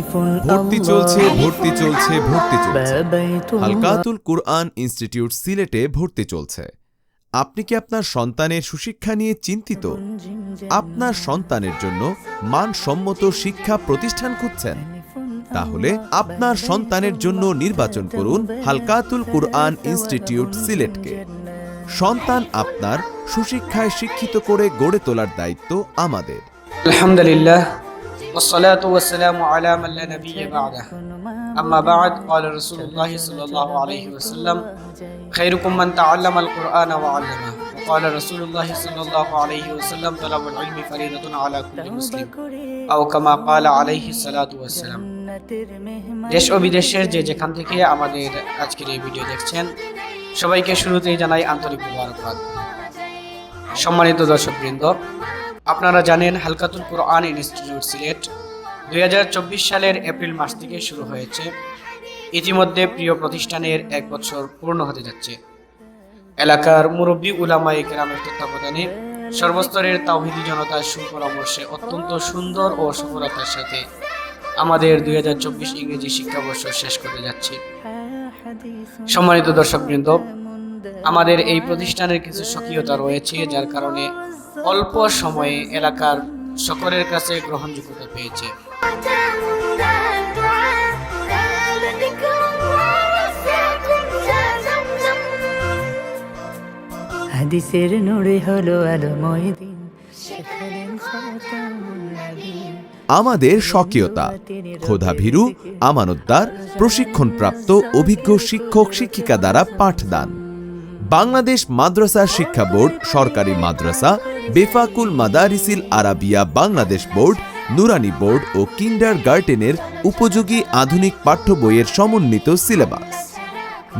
ভর্তি চলছে ভর্তি চলছে ভর্তি চলছে। হালকাতুল কুরআন ইনস্টিটিউট সিলেটে ভর্তি চলছে। আপনি কি আপনার সন্তানের সুশিক্ষা নিয়ে চিন্তিত? আপনার সন্তানের জন্য মানসম্মত শিক্ষা প্রতিষ্ঠান খুঁজছেন? তাহলে আপনার সন্তানের জন্য নির্বাচন করুন হালকাতুল কুরআন ইনস্টিটিউট সিলেটকে। সন্তান আপনার সুশিক্ষায় শিক্ষিত করে গড়ে তোলার দায়িত্ব আমাদের। আলহামদুলিল্লাহ والصلاة والسلام على من لا نبي بعده أما بعد قال رسول الله صلى الله عليه وسلم خيركم من تعلم القرآن وعلمه وقال رسول الله صلى الله عليه وسلم طلب العلم فريضة على كل مسلم أو كما قال عليه الصلاة والسلام দেশ ও বিদেশের যে যেখান থেকে আমাদের আজকের এই ভিডিও দেখছেন সবাইকে শুরুতেই জানাই আন্তরিক মুবারকবাদ সম্মানিত দর্শকবৃন্দ আপনারা জানেন হালকাতুল কোরআন ইনস্টিটিউট সিলেট। দুই হাজার চব্বিশ সালের এপ্রিল মাস থেকে শুরু হয়েছে। ইতিমধ্যে প্রিয় প্রতিষ্ঠানের এক বছর পূর্ণ হতে যাচ্ছে। এলাকার মুরব্বী উলামায়ে কেরামের তত্ত্বাবধানে সর্বস্তরের তাওহিদি জনতার সুপরামর্শে অত্যন্ত সুন্দর ও সফলতার সাথে আমাদের দুই হাজার চব্বিশ ইংরেজি শিক্ষাবর্ষ শেষ করতে যাচ্ছি। সম্মানিত দর্শকবৃন্দ, আমাদের এই প্রতিষ্ঠানের কিছু স্বকীয়তা রয়েছে, যার কারণে অল্প সময়ে এলাকার সকলের কাছে গ্রহণযোগ্যতা পেয়েছে হাদিসের নূরে হলো আলোময় দিন সেখানেন সালাতামুন নবী। আমাদের স্বকীয়তা খোদাভীরু আমানতদার প্রশিক্ষণপ্রাপ্ত অভিজ্ঞ শিক্ষক শিক্ষিকা দ্বারা পাঠদান বাংলাদেশ মাদ্রাসা শিক্ষা বোর্ড সরকারি মাদ্রাসা বেফাকুল মাদারিসিল আরাবিয়া বাংলাদেশ বোর্ড, নুরানি বোর্ড ও কিন্ডার গার্টেনের উপযোগী আধুনিক পাঠ্য বইয়ের সমন্বিত সিলেবাস।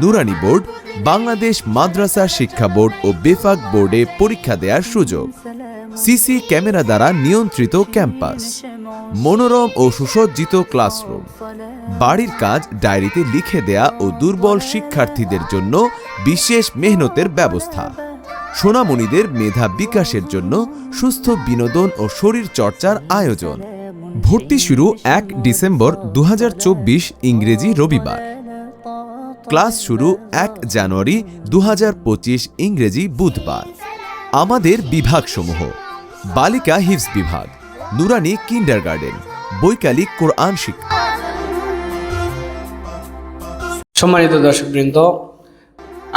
নুরানি বোর্ড, বাংলাদেশ মাদ্রাসা শিক্ষা বোর্ড ও বেফাক বোর্ডে পরীক্ষা দেওয়ার সুযোগ। সিসি ক্যামেরা দ্বারা নিয়ন্ত্রিত ক্যাম্পাস। মনোরম ও সুসজ্জিত ক্লাসরুম। বাড়ির কাজ ডায়েরিতে লিখে দেয়া ও দুর্বল শিক্ষার্থীদের জন্য বিশেষ মেহনতের ব্যবস্থা। সোনামণিদের মেধা বিকাশের জন্য সুস্থ বিনোদন ও শরীর চর্চার আয়োজন। ভর্তি শুরু এক ডিসেম্বর দু ইংরেজি রবিবার। ক্লাস শুরু এক জানুয়ারি দু ইংরেজি বুধবার। আমাদের বিভাগসমূহ। বালিকা হিফজ বিভাগ, নুরানি কিন্ডার গার্ডেন বৈকালিক কোরআন শিক্ষা। সম্মানিত দর্শকবৃন্দ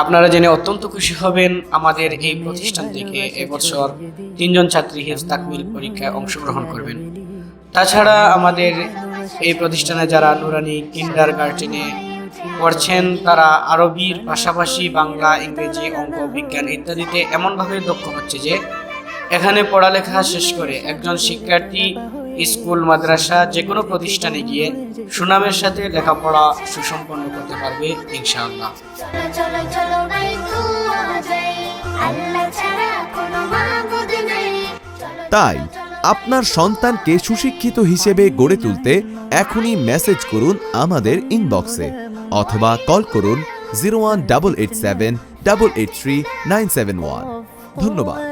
আপনারা জেনে অত্যন্ত খুশি হবেন আমাদের এই প্রতিষ্ঠান থেকে এবছর তিনজন ছাত্রী হিফজ তাকমিল পরীক্ষায় অংশগ্রহণ করবেন। তাছাড়া আমাদের এই প্রতিষ্ঠানে যারা নুরানি কিন্ডার গার্ডেনে পড়ছেন, তারা আরবির পাশাপাশি বাংলা, ইংরেজি, অঙ্ক, বিজ্ঞান ইত্যাদিতে এমনভাবে দক্ষ হচ্ছে যে, এখানে পড়ালেখা শেষ করে একজন শিক্ষার্থী স্কুল, মাদ্রাসা যে কোনো প্রতিষ্ঠানে গিয়ে সুনামের সাথে লেখাপড়া সুসম্পন্ন করতে পারবে ইনশাআল্লাহ। তাই আপনার সন্তানকে সুশিক্ষিত হিসেবে গড়ে তুলতে এখনই মেসেজ করুন আমাদের ইনবক্সে অথবা কল করুন zero one double eight seven double eight three nine seven one. ধন্যবাদ।